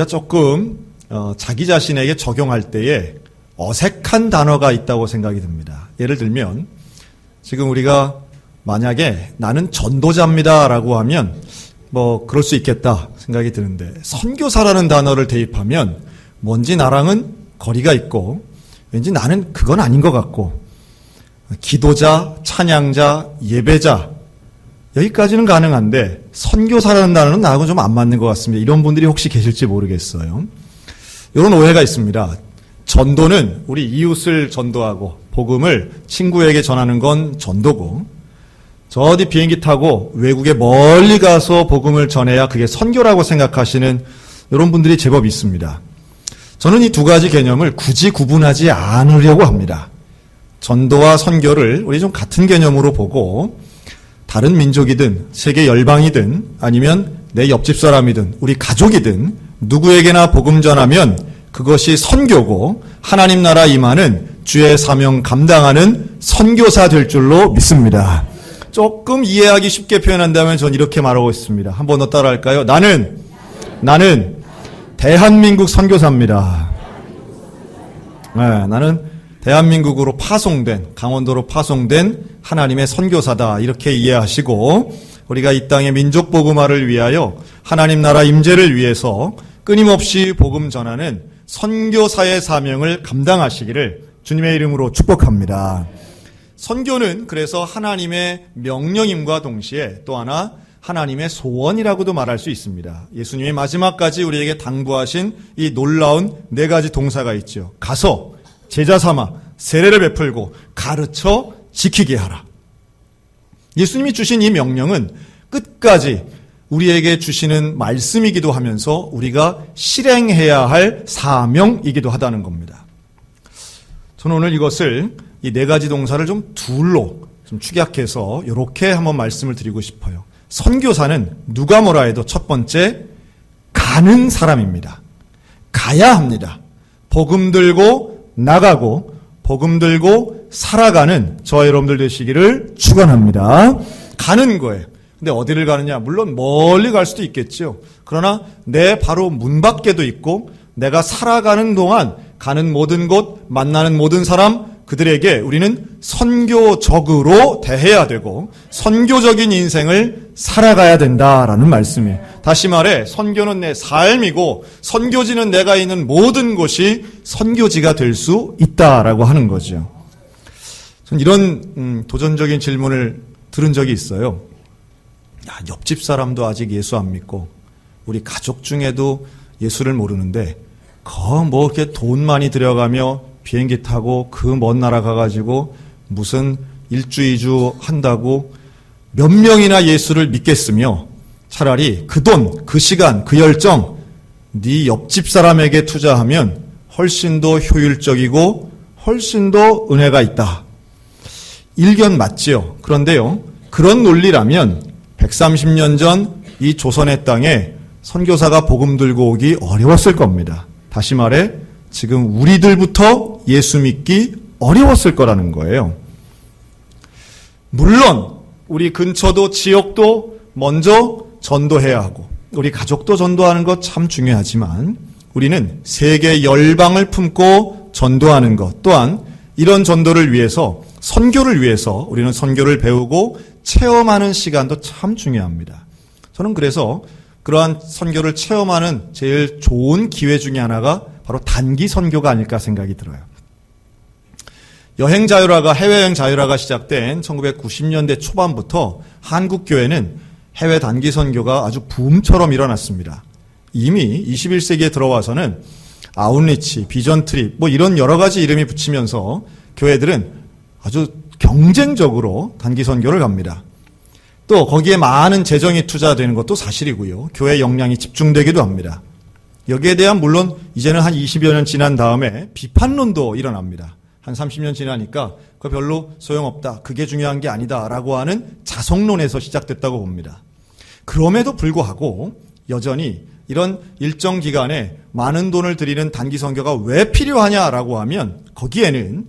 우리가 조금 어, 자기 자신에게 적용할 때에 어색한 단어가 있다고 생각이 듭니다. 예를 들면 지금 우리가 만약에 나는 전도자입니다라고 하면 뭐 그럴 수 있겠다 생각이 드는데 선교사라는 단어를 대입하면 뭔지 나랑은 거리가 있고 왠지 나는 그건 아닌 것 같고 기도자, 찬양자, 예배자 여기까지는 가능한데 선교사라는 단어는 나하고 좀 안 맞는 것 같습니다. 이런 분들이 혹시 계실지 모르겠어요. 이런 오해가 있습니다. 전도는 우리 이웃을 전도하고 복음을 친구에게 전하는 건 전도고 저 어디 비행기 타고 외국에 멀리 가서 복음을 전해야 그게 선교라고 생각하시는 이런 분들이 제법 있습니다. 저는 이 두 가지 개념을 굳이 구분하지 않으려고 합니다. 전도와 선교를 우리 좀 같은 개념으로 보고 다른 민족이든 세계 열방이든 아니면 내 옆집 사람이든 우리 가족이든 누구에게나 복음 전하면 그것이 선교고 하나님 나라 임하는 주의 사명 감당하는 선교사 될 줄로 믿습니다. 조금 이해하기 쉽게 표현한다면 전 이렇게 말하고 있습니다. 한 번 더 따라할까요? 나는 나는 대한민국 선교사입니다. 네, 나는 대한민국으로 파송된 강원도로 파송된 하나님의 선교사다 이렇게 이해하시고 우리가 이 땅의 민족 복음화를 위하여 하나님 나라 임재를 위해서 끊임없이 복음 전하는 선교사의 사명을 감당하시기를 주님의 이름으로 축복합니다. 선교는 그래서 하나님의 명령임과 동시에 또 하나 하나님의 소원이라고도 말할 수 있습니다. 예수님이 마지막까지 우리에게 당부하신 이 놀라운 네 가지 동사가 있죠. 가서 제자 삼아 세례를 베풀고 가르쳐 지키게 하라. 예수님이 주신 이 명령은 끝까지 우리에게 주시는 말씀이기도 하면서 우리가 실행해야 할 사명이기도 하다는 겁니다. 저는 오늘 이것을 이 네 가지 동사를 좀 둘로 좀 축약해서 이렇게 한번 말씀을 드리고 싶어요. 선교사는 누가 뭐라 해도 첫 번째 가는 사람입니다. 가야 합니다. 복음 들고 나가고 복음 들고 살아가는 저와 여러분들 되시기를 축원합니다. 가는 거예요. 근데 어디를 가느냐? 물론 멀리 갈 수도 있겠죠. 그러나 내 바로 문 밖에도 있고 내가 살아가는 동안 가는 모든 곳, 만나는 모든 사람, 그들에게 우리는 선교적으로 대해야 되고 선교적인 인생을 살아가야 된다라는 말씀이에요. 다시 말해 선교는 내 삶이고 선교지는 내가 있는 모든 곳이 선교지가 될 수 있다라고 하는 거죠. 전 이런 음, 도전적인 질문을 들은 적이 있어요. 야, 옆집 사람도 아직 예수 안 믿고 우리 가족 중에도 예수를 모르는데 거 뭐 이렇게 돈 많이 들여가며 비행기 타고 그 먼 나라 가가지고 무슨 일주 이주 한다고 몇 명이나 예수를 믿겠으며 차라리 그 돈, 그 시간, 그 열정 네 옆집 사람에게 투자하면 훨씬 더 효율적이고 훨씬 더 은혜가 있다. 일견 맞지요. 그런데요. 그런 논리라면 130년 전 이 조선의 땅에 선교사가 복음 들고 오기 어려웠을 겁니다. 다시 말해 지금 우리들부터 예수 믿기 어려웠을 거라는 거예요. 물론 우리 근처도 지역도 먼저 전도해야 하고 우리 가족도 전도하는 것 참 중요하지만 우리는 세계 열방을 품고 전도하는 것 또한 이런 전도를 위해서 선교를 위해서 우리는 선교를 배우고 체험하는 시간도 참 중요합니다. 저는 그래서 그러한 선교를 체험하는 제일 좋은 기회 중에 하나가 바로 단기 선교가 아닐까 생각이 들어요. 여행 자유화가 해외여행 자유화가 시작된 1990년대 초반부터 한국 교회는 해외 단기 선교가 아주 붐처럼 일어났습니다. 이미 21세기에 들어와서는 아웃리치, 비전 트립 뭐 이런 여러 가지 이름이 붙이면서 교회들은 아주 경쟁적으로 단기 선교를 갑니다. 또 거기에 많은 재정이 투자되는 것도 사실이고요. 교회 역량이 집중되기도 합니다. 여기에 대한 물론 이제는 한 20여 년 지난 다음에 비판론도 일어납니다. 한 30년 지나니까 그 별로 소용없다. 그게 중요한 게 아니다 라고 하는 자성론에서 시작됐다고 봅니다. 그럼에도 불구하고 여전히 이런 일정 기간에 많은 돈을 들이는 단기 선교가 왜 필요하냐라고 하면 거기에는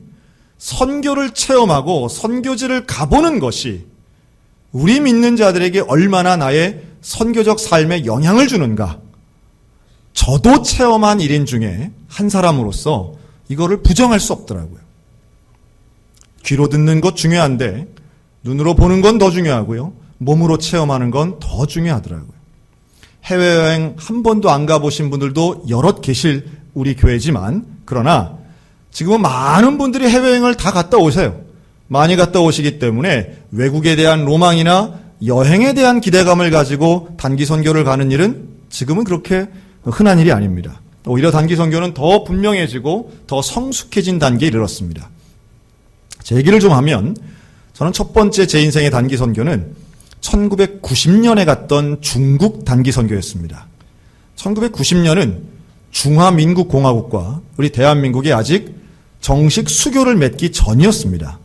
선교를 체험하고 선교지를 가보는 것이 우리 믿는 자들에게 얼마나 나의 선교적 삶에 영향을 주는가. 저도 체험한 일인 중에 한 사람으로서 이거를 부정할 수 없더라고요. 귀로 듣는 것 중요한데 눈으로 보는 건 더 중요하고요. 몸으로 체험하는 건 더 중요하더라고요. 해외여행 한 번도 안 가보신 분들도 여럿 계실 우리 교회지만 그러나 지금은 많은 분들이 해외여행을 다 갔다 오세요. 많이 갔다 오시기 때문에 외국에 대한 로망이나 여행에 대한 기대감을 가지고 단기 선교를 가는 일은 지금은 그렇게 흔한 일이 아닙니다. 오히려 단기 선교는 더 분명해지고 더 성숙해진 단계에 이르렀습니다. 제 얘기를 좀 하면 저는 첫 번째 제 인생의 단기 선교는 1990년에 갔던 중국 단기 선교였습니다. 1990년은 중화민국공화국과 우리 대한민국이 아직 정식 수교를 맺기 전이었습니다.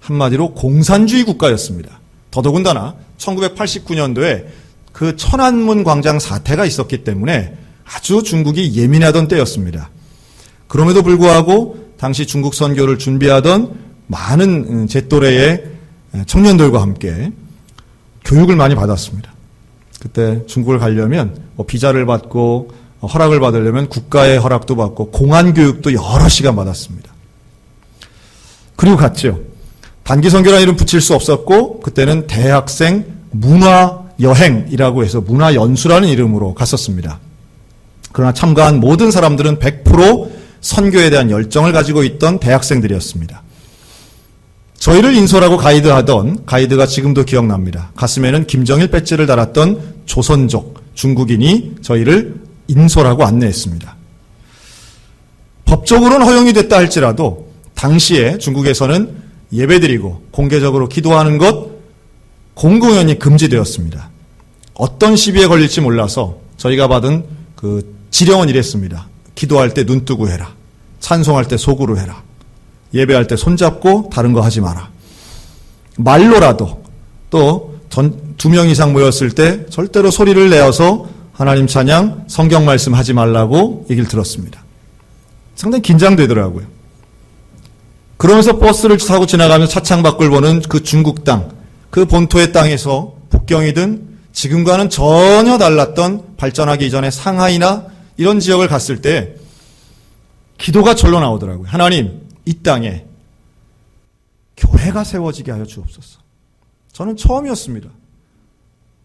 한마디로 공산주의 국가였습니다. 더더군다나 1989년도에 그 천안문 광장 사태가 있었기 때문에 아주 중국이 예민하던 때였습니다. 그럼에도 불구하고 당시 중국 선교를 준비하던 많은 음, 제 또래의 청년들과 함께 교육을 많이 받았습니다. 그때 중국을 가려면 뭐 비자를 받고 허락을 받으려면 국가의 허락도 받고 공안 교육도 여러 시간 받았습니다. 그리고 갔죠. 단기 선교라는 이름 붙일 수 없었고 그때는 대학생 문화 여행이라고 해서 문화 연수라는 이름으로 갔었습니다. 그러나 참가한 모든 사람들은 100% 선교에 대한 열정을 가지고 있던 대학생들이었습니다. 저희를 인솔하고 가이드하던 가이드가 지금도 기억납니다. 가슴에는 김정일 배지를 달았던 조선족 중국인이 저희를 인솔하고 안내했습니다. 법적으로는 허용이 됐다 할지라도 당시에 중국에서는 예배드리고 공개적으로 기도하는 것 공공연히 금지되었습니다. 어떤 시비에 걸릴지 몰라서 저희가 받은 그 지령은 이랬습니다. 기도할 때 눈 뜨고 해라. 찬송할 때 속으로 해라. 예배할 때 손잡고 다른 거 하지 마라. 말로라도 또 두 명 이상 모였을 때 절대로 소리를 내어서 하나님 찬양, 성경 말씀 하지 말라고 얘기를 들었습니다. 상당히 긴장되더라고요. 그러면서 버스를 타고 지나가면서 차창 밖을 보는 그 중국 땅, 그 본토의 땅에서 북경이든 지금과는 전혀 달랐던 발전하기 이전의 상하이나 이런 지역을 갔을 때 기도가 절로 나오더라고요. 하나님, 이 땅에 교회가 세워지게 하여 주옵소서. 저는 처음이었습니다.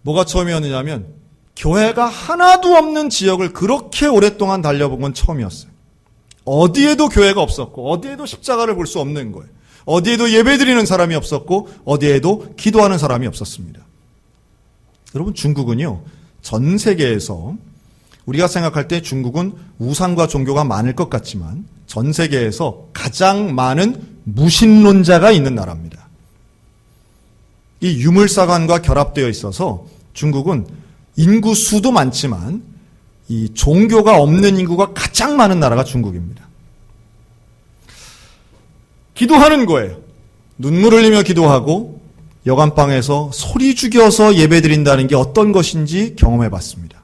뭐가 처음이었느냐면 교회가 하나도 없는 지역을 그렇게 오랫동안 달려본 건 처음이었어요. 어디에도 교회가 없었고 어디에도 십자가를 볼 수 없는 거예요. 어디에도 예배드리는 사람이 없었고 어디에도 기도하는 사람이 없었습니다. 여러분 중국은요. 전 세계에서 우리가 생각할 때 중국은 우상과 종교가 많을 것 같지만 전 세계에서 가장 많은 무신론자가 있는 나라입니다. 이 유물사관과 결합되어 있어서 중국은 인구 수도 많지만 이 종교가 없는 인구가 가장 많은 나라가 중국입니다. 기도하는 거예요. 눈물 흘리며 기도하고 여간방에서 소리 죽여서 예배 드린다는 게 어떤 것인지 경험해 봤습니다.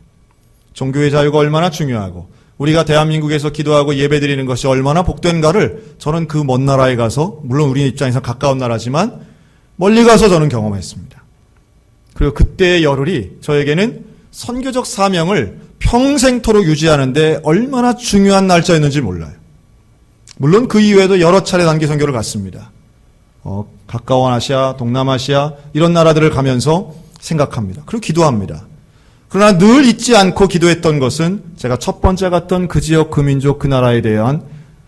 종교의 자유가 얼마나 중요하고 우리가 대한민국에서 기도하고 예배 드리는 것이 얼마나 복된가를 저는 그 먼 나라에 가서 물론 우리 입장에서 가까운 나라지만 멀리 가서 저는 경험했습니다. 그리고 그때의 열흘이 저에게는 선교적 사명을 평생토록 유지하는데 얼마나 중요한 날짜였는지 몰라요. 물론 그 이후에도 여러 차례 단기 선교를 갔습니다. 어, 가까운 아시아, 동남아시아 이런 나라들을 가면서 생각합니다. 그리고 기도합니다. 그러나 늘 잊지 않고 기도했던 것은 제가 첫 번째 갔던 그 지역, 그 민족, 그 나라에 대한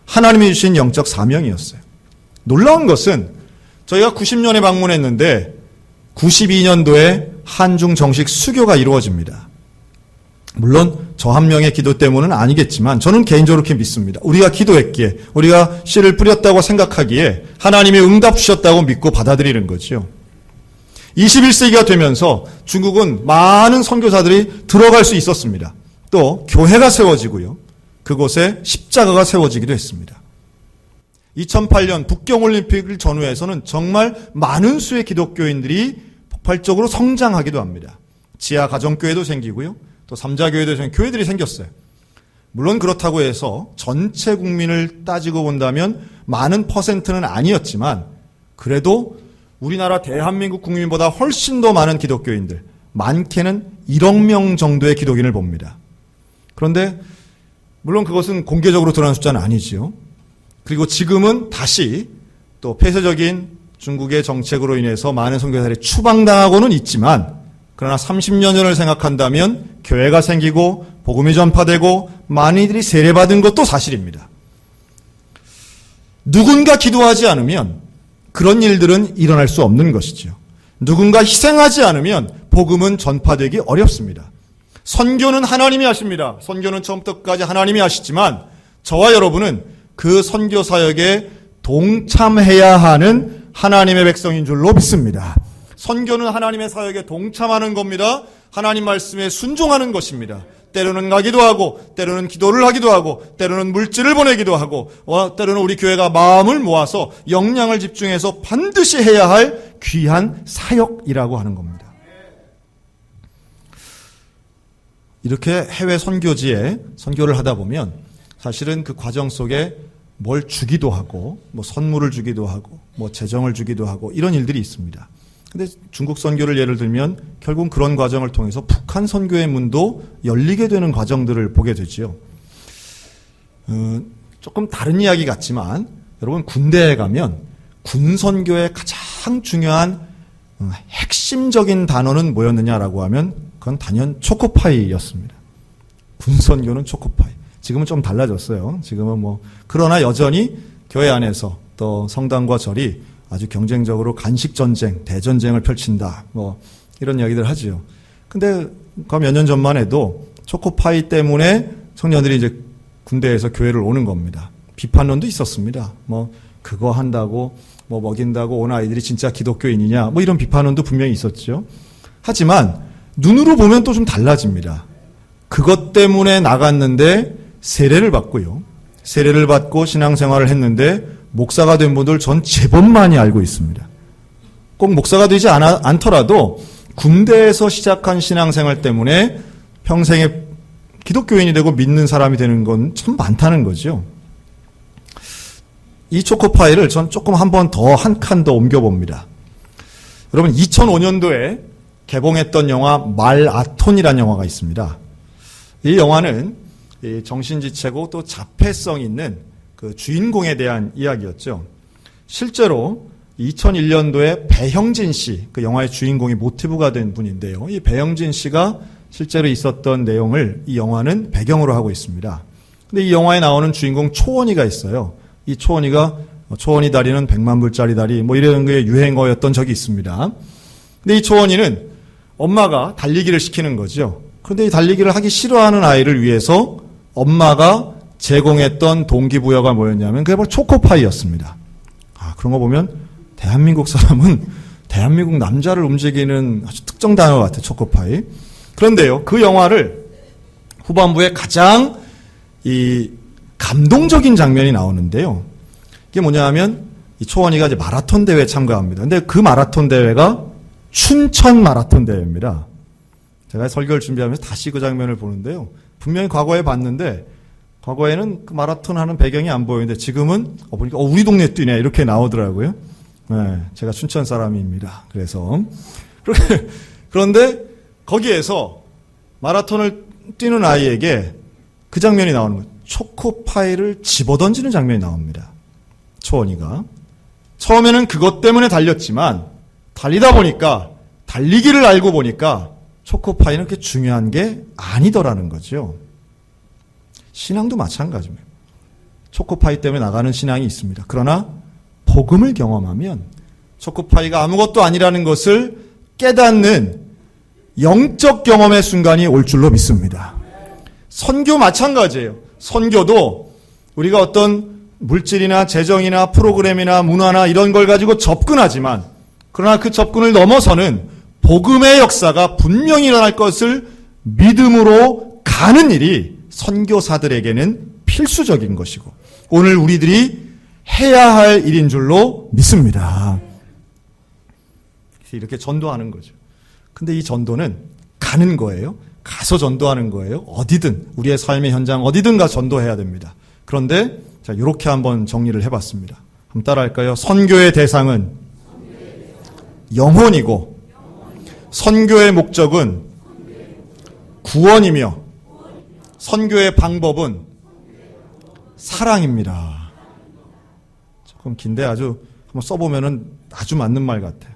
하나님이 주신 영적 사명이었어요. 놀라운 것은 저희가 90년에 방문했는데 92년도에 한중 정식 수교가 이루어집니다. 물론 저 한 명의 기도 때문은 아니겠지만 저는 개인적으로 그렇게 믿습니다. 우리가 기도했기에 우리가 씨를 뿌렸다고 생각하기에 하나님이 응답 주셨다고 믿고 받아들이는 거죠. 21세기가 되면서 중국은 많은 선교사들이 들어갈 수 있었습니다. 또 교회가 세워지고요. 그곳에 십자가가 세워지기도 했습니다. 2008년 북경올림픽을 전후해서는 정말 많은 수의 기독교인들이 폭발적으로 성장하기도 합니다. 지하 가정교회도 생기고요. 또 삼자교회도 생 교회들이 생겼어요. 물론 그렇다고 해서 전체 국민을 따지고 본다면 많은 퍼센트는 아니었지만 그래도 우리나라 대한민국 국민보다 훨씬 더 많은 기독교인들, 많게는 1억 명 정도의 기독인을 봅니다. 그런데 물론 그것은 공개적으로 드러난 숫자는 아니지요. 그리고 지금은 다시 또 폐쇄적인 중국의 정책으로 인해서 많은 선교사들이 추방당하고는 있지만 그러나 30년 전을 생각한다면 교회가 생기고 복음이 전파되고 많은 이들이 세례받은 것도 사실입니다. 누군가 기도하지 않으면 그런 일들은 일어날 수 없는 것이죠. 누군가 희생하지 않으면 복음은 전파되기 어렵습니다. 선교는 하나님이 하십니다. 선교는 처음부터 끝까지 하나님이 하시지만 저와 여러분은 그 선교 사역에 동참해야 하는 하나님의 백성인 줄로 믿습니다. 선교는 하나님의 사역에 동참하는 겁니다. 하나님 말씀에 순종하는 것입니다. 때로는 가기도 하고, 때로는 기도를 하기도 하고, 때로는 물질을 보내기도 하고, 어, 때로는 우리 교회가 마음을 모아서 역량을 집중해서 반드시 해야 할 귀한 사역이라고 하는 겁니다. 이렇게 해외 선교지에 선교를 하다 보면 사실은 그 과정 속에 뭘 주기도 하고, 뭐 선물을 주기도 하고, 뭐 재정을 주기도 하고, 이런 일들이 있습니다. 근데 중국 선교를 예를 들면 결국 그런 과정을 통해서 북한 선교의 문도 열리게 되는 과정들을 보게 되지요. 어, 조금 다른 이야기 같지만 여러분 군대에 가면 군 선교의 가장 중요한 어, 핵심적인 단어는 뭐였느냐라고 하면 그건 단연 초코파이였습니다. 군 선교는 초코파이. 지금은 좀 달라졌어요. 지금은 뭐 그러나 여전히 교회 안에서 또 성당과 절이 아주 경쟁적으로 간식 전쟁, 대전쟁을 펼친다. 뭐 이런 이야기들 하지요. 근데 그 몇 년 전만 해도 초코파이 때문에 청년들이 이제 군대에서 교회를 오는 겁니다. 비판론도 있었습니다. 뭐 그거 한다고 뭐 먹인다고 온 아이들이 진짜 기독교인이냐 뭐 이런 비판론도 분명히 있었죠. 하지만 눈으로 보면 또 좀 달라집니다. 그것 때문에 나갔는데 세례를 받고요. 세례를 받고 신앙생활을 했는데 목사가 된 분들 전 제법 많이 알고 있습니다. 꼭 목사가 되지 않아, 않더라도 군대에서 시작한 신앙생활 때문에 평생에 기독교인이 되고 믿는 사람이 되는 건 참 많다는 거죠. 이 초코파이를 전 조금 한 번 더 한 칸 더 옮겨봅니다. 여러분 2005년도에 개봉했던 영화 말아톤이라는 영화가 있습니다. 이 영화는 정신지체고 또 자폐성 있는 그 주인공에 대한 이야기였죠. 실제로 2001년도에 배형진 씨, 그 영화의 주인공이 모티브가 된 분인데요. 이 배형진 씨가 실제로 있었던 내용을 이 영화는 배경으로 하고 있습니다. 근데 이 영화에 나오는 주인공 초원이가 있어요. 이 초원이가 초원이 다리는 100만 불짜리 다리 뭐 이런 게 유행어였던 적이 있습니다. 근데 이 초원이는 엄마가 달리기를 시키는 거죠. 그런데 이 달리기를 하기 싫어하는 아이를 위해서 엄마가 제공했던 동기부여가 뭐였냐면 그게 바로 초코파이였습니다. 아, 그런 거 보면 대한민국 사람은 대한민국 남자를 움직이는 아주 특정 단어 같아, 초코파이. 그런데요, 그 영화를 후반부에 가장 이 감동적인 장면이 나오는데요. 이게 뭐냐 하면 이 초원이가 이제 마라톤 대회에 참가합니다. 근데 그 마라톤 대회가 춘천 마라톤 대회입니다. 제가 설교를 준비하면서 다시 그 장면을 보는데요. 분명히 과거에 봤는데 과거에는 그 마라톤 하는 배경이 안 보이는데 지금은 어, 보니까 어, 우리 동네 뛰네 이렇게 나오더라고요. 네, 제가 춘천 사람입니다. 그래서 그런데 거기에서 마라톤을 뛰는 아이에게 그 장면이 나오는 거예요. 초코파이를 집어던지는 장면이 나옵니다. 초원이가 처음에는 그것 때문에 달렸지만 달리다 보니까 달리기를 알고 보니까 초코파이는 그렇게 중요한 게 아니더라는 거죠. 신앙도 마찬가지입니다. 초코파이 때문에 나가는 신앙이 있습니다. 그러나 복음을 경험하면 초코파이가 아무것도 아니라는 것을 깨닫는 영적 경험의 순간이 올 줄로 믿습니다. 선교 마찬가지예요. 선교도 우리가 어떤 물질이나 재정이나 프로그램이나 문화나 이런 걸 가지고 접근하지만 그러나 그 접근을 넘어서는 복음의 역사가 분명히 일어날 것을 믿음으로 가는 일이 선교사들에게는 필수적인 것이고 오늘 우리들이 해야 할 일인 줄로 믿습니다. 이렇게 전도하는 거죠. 근데 이 전도는 가는 거예요. 가서 전도하는 거예요. 어디든 우리의 삶의 현장 어디든 가 전도해야 됩니다. 그런데 자 이렇게 한번 정리를 해봤습니다. 한번 따라할까요? 선교의 대상은 영혼이고 선교의 목적은 구원이며 선교의 방법은 사랑입니다. 조금 긴데 아주 한번 써보면은 아주 맞는 말 같아요.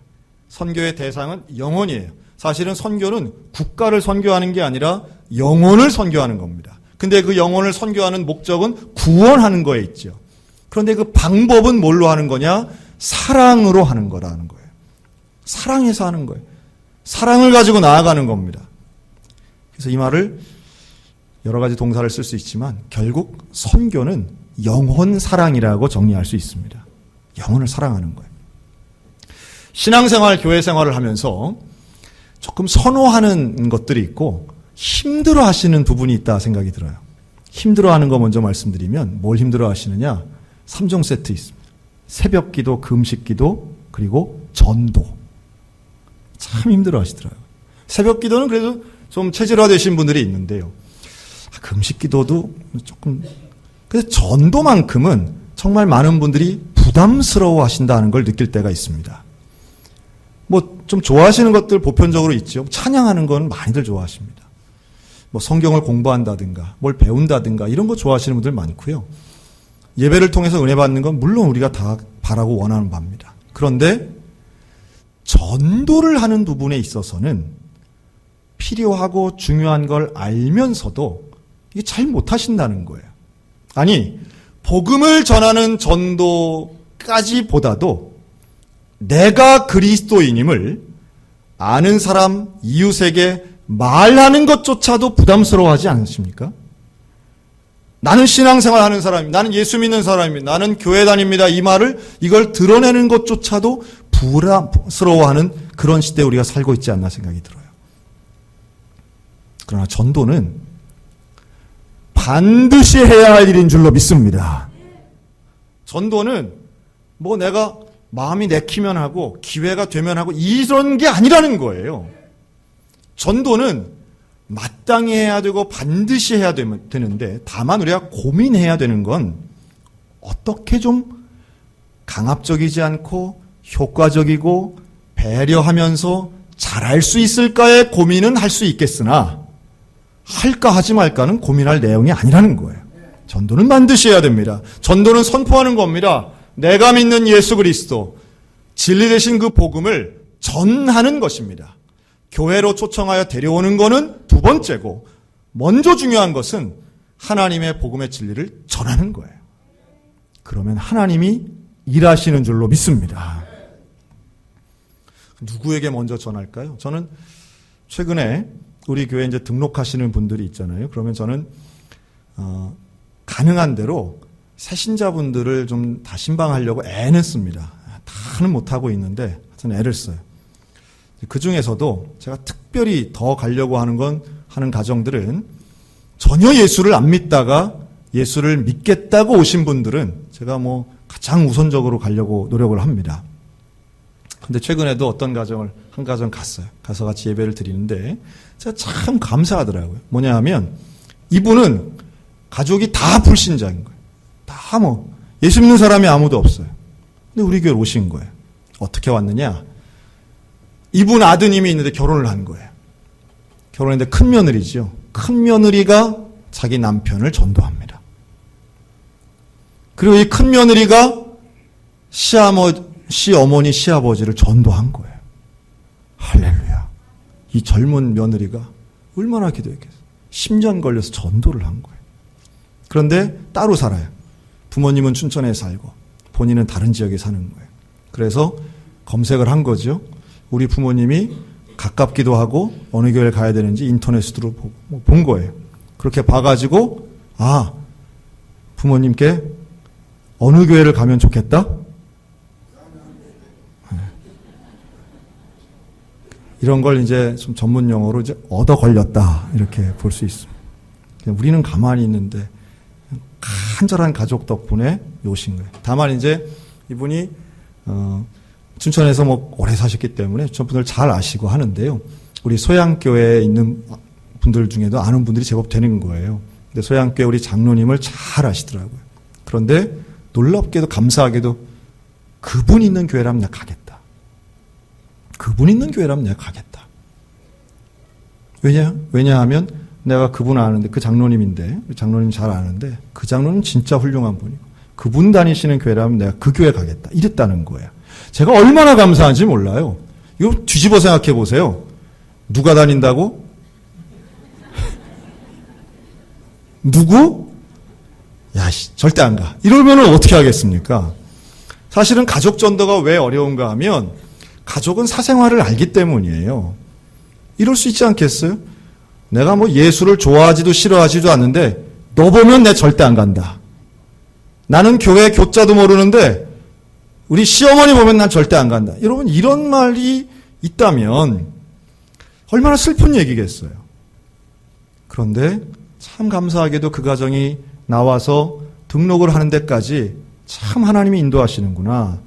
선교의 대상은 영혼이에요. 사실은 선교는 국가를 선교하는 게 아니라 영혼을 선교하는 겁니다. 근데 그 영혼을 선교하는 목적은 구원하는 거에 있죠. 그런데 그 방법은 뭘로 하는 거냐? 사랑으로 하는 거라는 거예요. 사랑해서 하는 거예요. 사랑을 가지고 나아가는 겁니다. 그래서 이 말을 여러 가지 동사를 쓸 수 있지만 결국 선교는 영혼 사랑이라고 정리할 수 있습니다. 영혼을 사랑하는 거예요. 신앙생활, 교회 생활을 하면서 조금 선호하는 것들이 있고 힘들어 하시는 부분이 있다 생각이 들어요. 힘들어 하는 거 먼저 말씀드리면 뭘 힘들어 하시느냐? 3종 세트 있습니다. 새벽 기도, 금식 기도, 그리고 전도. 참 힘들어 하시더라고요. 새벽 기도는 그래도 좀 체질화 되신 분들이 있는데요. 아, 금식 기도도 조금, 그래서 전도만큼은 정말 많은 분들이 부담스러워 하신다는 걸 느낄 때가 있습니다. 뭐 좀 좋아하시는 것들 보편적으로 있죠. 찬양하는 건 많이들 좋아하십니다. 뭐 성경을 공부한다든가 뭘 배운다든가 이런 거 좋아하시는 분들 많고요. 예배를 통해서 은혜 받는 건 물론 우리가 다 바라고 원하는 바입니다. 그런데 전도를 하는 부분에 있어서는 필요하고 중요한 걸 알면서도 이게 잘 못하신다는 거예요. 아니, 복음을 전하는 전도까지 보다도 내가 그리스도인임을 아는 사람, 이웃에게 말하는 것조차도 부담스러워하지 않으십니까? 나는 신앙생활 하는 사람입니다. 나는 예수 믿는 사람입니다. 나는 교회 다닙니다. 이 말을, 이걸 드러내는 것조차도 부담스러워하는 그런 시대에 우리가 살고 있지 않나 생각이 들어요. 그러나 전도는 반드시 해야 할 일인 줄로 믿습니다. 전도는 뭐 내가 마음이 내키면 하고 기회가 되면 하고 이런 게 아니라는 거예요. 전도는 마땅히 해야 되고 반드시 해야 되는데 다만 우리가 고민해야 되는 건 어떻게 좀 강압적이지 않고 효과적이고 배려하면서 잘할 수 있을까의 고민은 할 수 있겠으나 할까 하지 말까는 고민할 내용이 아니라는 거예요. 전도는 반드시 해야 됩니다. 전도는 선포하는 겁니다. 내가 믿는 예수 그리스도 진리 되신 그 복음을 전하는 것입니다. 교회로 초청하여 데려오는 것은 두 번째고 먼저 중요한 것은 하나님의 복음의 진리를 전하는 거예요. 그러면 하나님이 일하시는 줄로 믿습니다. 누구에게 먼저 전할까요? 저는 최근에 우리 교회 이제 등록하시는 분들이 있잖아요. 그러면 저는 어, 가능한 대로 새신자분들을 좀 다 신방하려고 애는 씁니다. 다는 못하고 있는데 하여튼 애를 써요. 그 중에서도 제가 특별히 더 가려고 하는 건 하는 가정들은 전혀 예수를 안 믿다가 예수를 믿겠다고 오신 분들은 제가 뭐 가장 우선적으로 가려고 노력을 합니다. 근데 최근에도 어떤 가정을 한 가정 갔어요. 가서 같이 예배를 드리는데 제가 참 감사하더라고요. 뭐냐 하면 이분은 가족이 다 불신자인 거예요. 다 뭐 예수 믿는 사람이 아무도 없어요. 근데 우리 교회 오신 거예요. 어떻게 왔느냐? 이분 아드님이 있는데 결혼을 한 거예요. 결혼했는데 큰 며느리죠. 큰 며느리가 자기 남편을 전도합니다. 그리고 이 큰 며느리가 시아버, 시어머니, 시아버지를 전도한 거예요. 할렐루야. 이 젊은 며느리가 얼마나 기도했겠어요. 10년 걸려서 전도를 한 거예요. 그런데 따로 살아요. 부모님은 춘천에 살고 본인은 다른 지역에 사는 거예요. 그래서 검색을 한 거죠. 우리 부모님이 가깝기도 하고 어느 교회를 가야 되는지 인터넷으로 뭐본 거예요. 그렇게 봐가지고 아 부모님께 어느 교회를 가면 좋겠다? 이런 걸 이제 좀 전문 용어로 이제 얻어 걸렸다 이렇게 볼 수 있습니다. 우리는 가만히 있는데 간절한 가족 덕분에 오신 거예요. 다만 이제 이분이 어, 춘천에서 뭐 오래 사셨기 때문에 춘천 분들 잘 아시고 하는데요. 우리 소양교회에 있는 분들 중에도 아는 분들이 제법 되는 거예요. 근데 소양교회 우리 장로님을 잘 아시더라고요. 그런데 놀랍게도 감사하게도 그분 있는 교회라면 내가 가겠다. 그분 있는 교회라면 내가 가겠다. 왜냐? 왜냐하면 내가 그분 아는데 그 장로님인데 우리 장로님 잘 아는데 그 장로님 진짜 훌륭한 분이고 그분 다니시는 교회라면 내가 그 교회 가겠다 이랬다는 거예요. 제가 얼마나 감사한지 몰라요. 이거 뒤집어 생각해 보세요. 누가 다닌다고? 누구? 야, 씨, 절대 안 가. 이러면 어떻게 하겠습니까? 사실은 가족 전도가 왜 어려운가 하면 가족은 사생활을 알기 때문이에요. 이럴 수 있지 않겠어요? 내가 뭐 예수를 좋아하지도 싫어하지도 않는데 너 보면 내 절대 안 간다. 나는 교회 교자도 모르는데 우리 시어머니 보면 난 절대 안 간다. 여러분 이런 말이 있다면 얼마나 슬픈 얘기겠어요. 그런데 참 감사하게도 그 가정이 나와서 등록을 하는 데까지 참 하나님이 인도하시는구나.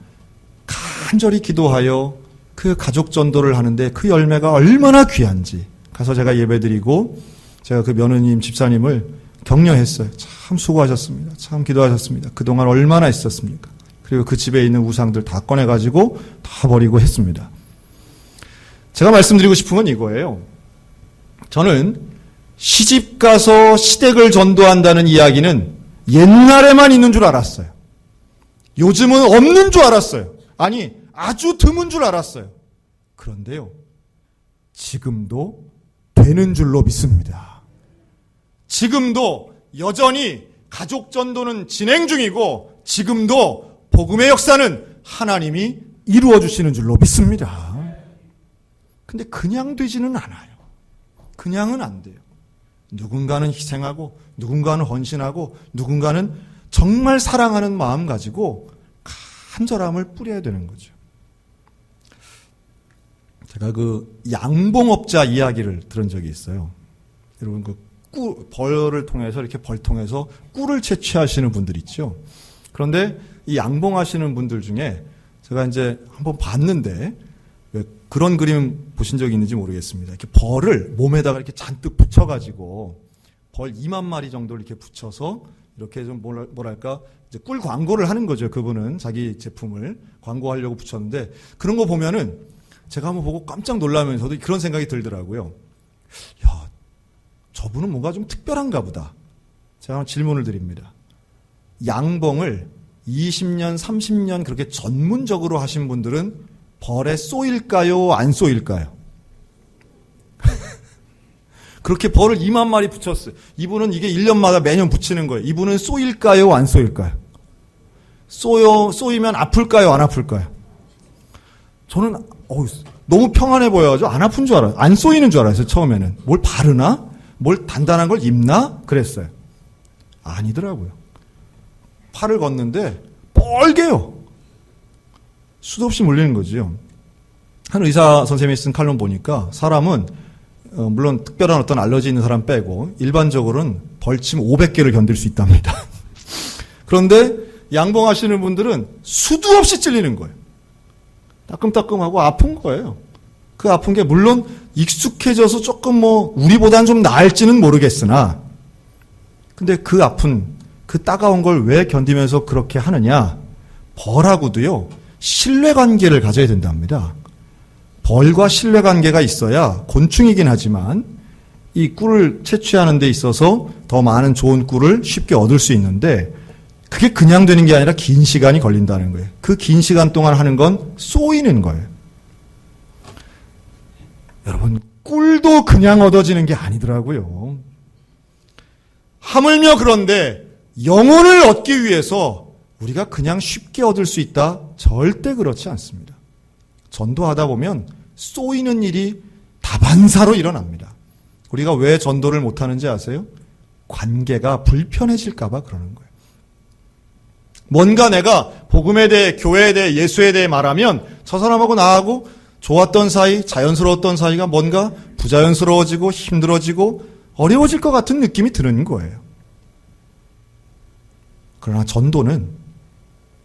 간절히 기도하여 그 가족 전도를 하는데 그 열매가 얼마나 귀한지 가서 제가 예배드리고 제가 그 며느님 집사님을 격려했어요. 참 수고하셨습니다. 참 기도하셨습니다. 그동안 얼마나 있었습니까? 그리고 그 집에 있는 우상들 다 꺼내 가지고 다 버리고 했습니다. 제가 말씀드리고 싶은 건 이거예요. 저는 시집 가서 시댁을 전도한다는 이야기는 옛날에만 있는 줄 알았어요. 요즘은 없는 줄 알았어요. 아니, 아주 드문 줄 알았어요. 그런데요, 지금도 되는 줄로 믿습니다. 지금도 여전히 가족 전도는 진행 중이고, 지금도 복음의 역사는 하나님이 이루어 주시는 줄로 믿습니다. 근데 그냥 되지는 않아요. 그냥은 안 돼요. 누군가는 희생하고, 누군가는 헌신하고, 누군가는 정말 사랑하는 마음 가지고 간절함을 뿌려야 되는 거죠. 제가 그 양봉업자 이야기를 들은 적이 있어요. 여러분 그 꿀, 벌을 통해서 이렇게 벌 통해서 꿀을 채취하시는 분들 있죠. 그런데 이 양봉하시는 분들 중에 제가 이제 한번 봤는데 왜 그런 그림 보신 적이 있는지 모르겠습니다. 이렇게 벌을 몸에다가 이렇게 잔뜩 붙여가지고 벌 2만 마리 정도를 이렇게 붙여서 이렇게 좀 뭐랄까 이제 꿀 광고를 하는 거죠. 그분은 자기 제품을 광고하려고 붙였는데 그런 거 보면은 제가 한번 보고 깜짝 놀라면서도 그런 생각이 들더라고요. 야, 저분은 뭔가 좀 특별한가 보다. 제가 한번 질문을 드립니다. 양봉을 20년, 30년 그렇게 전문적으로 하신 분들은 벌에 쏘일까요? 안 쏘일까요? 그렇게 벌을 2만 마리 붙였어요. 이분은 이게 1년마다 매년 붙이는 거예요. 이분은 쏘일까요? 안 쏘일까요? 쏘요, 쏘이면 아플까요? 안 아플까요? 저는, 어우, 너무 평안해 보여가지고 안 아픈 줄 알아요. 안 쏘이는 줄 알았어요, 처음에는. 뭘 바르나? 뭘 단단한 걸 입나? 그랬어요. 아니더라고요. 팔을 걷는데 뻘개요. 수도 없이 물리는 거지요. 한 의사 선생님이 쓴 칼럼 보니까 사람은 어, 물론 특별한 어떤 알러지 있는 사람 빼고 일반적으로는 벌침 500개를 견딜 수 있답니다. 그런데 양봉하시는 분들은 수도 없이 찔리는 거예요. 따끔따끔하고 아픈 거예요. 그 아픈 게 물론 익숙해져서 조금 뭐 우리보다는 좀 나을지는 모르겠으나 근데 그 아픈 그 따가운 걸 왜 견디면서 그렇게 하느냐? 벌하고도요. 신뢰 관계를 가져야 된답니다. 벌과 신뢰 관계가 있어야 곤충이긴 하지만 이 꿀을 채취하는 데 있어서 더 많은 좋은 꿀을 쉽게 얻을 수 있는데 그게 그냥 되는 게 아니라 긴 시간이 걸린다는 거예요. 그 긴 시간 동안 하는 건 쏘이는 거예요. 여러분, 꿀도 그냥 얻어지는 게 아니더라고요. 하물며 그런데 영혼을 얻기 위해서 우리가 그냥 쉽게 얻을 수 있다? 절대 그렇지 않습니다. 전도하다 보면 쏘이는 일이 다반사로 일어납니다. 우리가 왜 전도를 못하는지 아세요? 관계가 불편해질까봐 그러는 거예요. 뭔가 내가 복음에 대해, 교회에 대해, 예수에 대해 말하면 저 사람하고 나하고 좋았던 사이, 자연스러웠던 사이가 뭔가 부자연스러워지고 힘들어지고 어려워질 것 같은 느낌이 드는 거예요. 그러나 전도는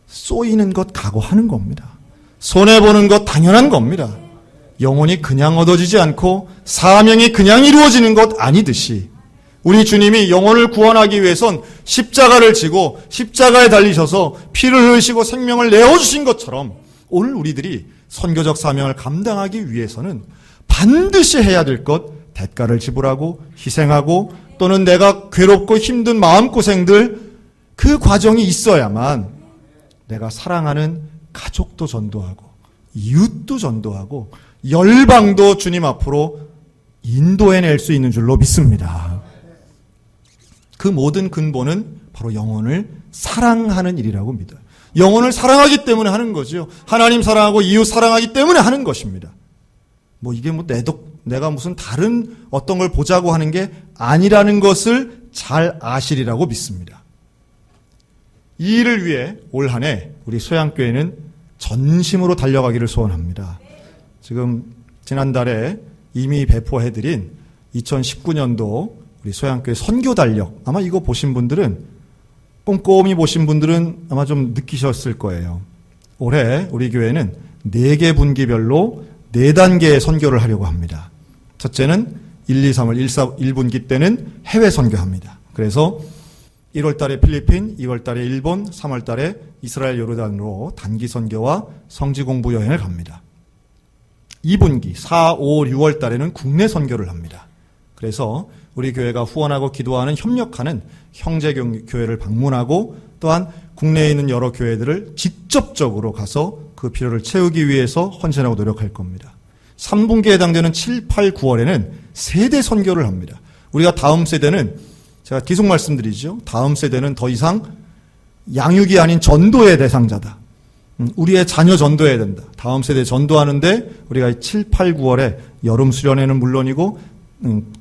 쏘이는 것 각오하는 겁니다. 손해보는 것 당연한 겁니다. 영혼이 그냥 얻어지지 않고 사명이 그냥 이루어지는 것 아니듯이 우리 주님이 영혼을 구원하기 위해선 십자가를 지고 십자가에 달리셔서 피를 흘리시고 생명을 내어주신 것처럼 오늘 우리들이 선교적 사명을 감당하기 위해서는 반드시 해야 될 것 대가를 지불하고 희생하고 또는 내가 괴롭고 힘든 마음고생들 그 과정이 있어야만 내가 사랑하는 가족도 전도하고 이웃도 전도하고 열방도 주님 앞으로 인도해낼 수 있는 줄로 믿습니다. 그 모든 근본은 바로 영혼을 사랑하는 일이라고 믿어요. 영혼을 사랑하기 때문에 하는 거죠. 하나님 사랑하고 이웃 사랑하기 때문에 하는 것입니다. 뭐 이게 뭐 내도, 내가 무슨 다른 어떤 걸 보자고 하는 게 아니라는 것을 잘 아시리라고 믿습니다. 이 일을 위해 올 한 해 우리 소양교회는 전심으로 달려가기를 소원합니다. 지금 지난달에 이미 배포해드린 2019년도 우리 소양교회 선교 달력 아마 이거 보신 분들은 꼼꼼히 보신 분들은 아마 좀 느끼셨을 거예요. 올해 우리 교회는 네 개 분기별로 네 단계의 선교를 하려고 합니다. 첫째는 1, 2, 3월 1, 4, 1분기 때는 해외 선교합니다. 그래서 1월 달에 필리핀, 2월 달에 일본, 3월 달에 이스라엘 요르단으로 단기 선교와 성지 공부 여행을 갑니다. 2분기 4, 5, 6월 달에는 국내 선교를 합니다. 그래서 우리 교회가 후원하고 기도하는 협력하는 형제 교- 교회를 방문하고 또한 국내에 있는 여러 교회들을 직접적으로 가서 그 필요를 채우기 위해서 헌신하고 노력할 겁니다. 3분기에 해당되는 7, 8, 9월에는 세대 선교를 합니다. 우리가 다음 세대는 제가 계속 말씀드리죠. 다음 세대는 더 이상 양육이 아닌 전도의 대상자다. 음, 우리의 자녀 전도해야 된다. 다음 세대 전도하는데 우리가 7, 8, 9월에 여름 수련회는 물론이고 음,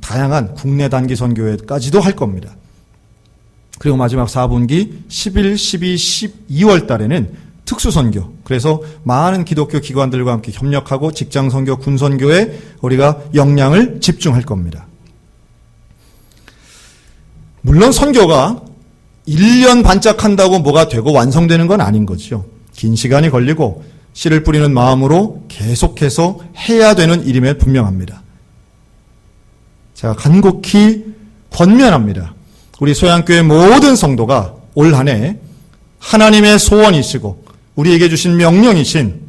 다양한 국내 단기 선교회까지도 할 겁니다. 그리고 마지막 4분기 11, 12, 12월 달에는 특수 선교. 그래서 많은 기독교 기관들과 함께 협력하고 직장 선교, 군 선교에 우리가 역량을 집중할 겁니다. 물론 선교가 1년 반짝한다고 뭐가 되고 완성되는 건 아닌 거죠. 긴 시간이 걸리고 씨를 뿌리는 마음으로 계속해서 해야 되는 일임에 분명합니다. 제가 간곡히 권면합니다. 우리 소양교회 모든 성도가 올 한해 하나님의 소원이시고 우리에게 주신 명령이신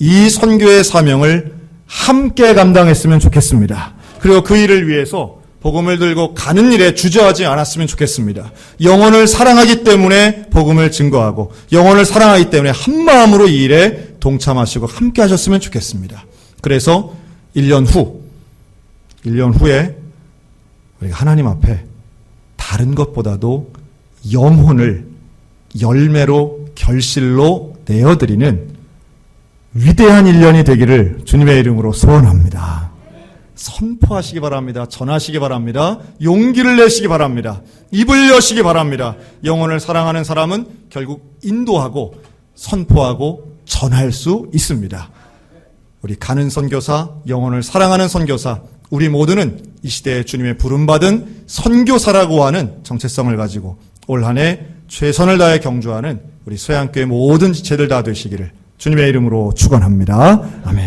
이 선교의 사명을 함께 감당했으면 좋겠습니다. 그리고 그 일을 위해서 복음을 들고 가는 일에 주저하지 않았으면 좋겠습니다. 영혼을 사랑하기 때문에 복음을 증거하고 영혼을 사랑하기 때문에 한 마음으로 이 일에 동참하시고 함께 하셨으면 좋겠습니다. 그래서 1년 후 1년 후에 우리가 하나님 앞에 다른 것보다도 영혼을 열매로 결실로 내어드리는 위대한 1년이 되기를 주님의 이름으로 소원합니다. 선포하시기 바랍니다. 전하시기 바랍니다. 용기를 내시기 바랍니다. 입을 여시기 바랍니다. 영혼을 사랑하는 사람은 결국 인도하고 선포하고 전할 수 있습니다. 우리 가는 선교사, 영혼을 사랑하는 선교사, 우리 모두는 이 시대에 주님의 부름받은 선교사라고 하는 정체성을 가지고 올 한 해 최선을 다해 경주하는 우리 소양교회 모든 지체들 다 되시기를 주님의 이름으로 축원합니다. 아멘.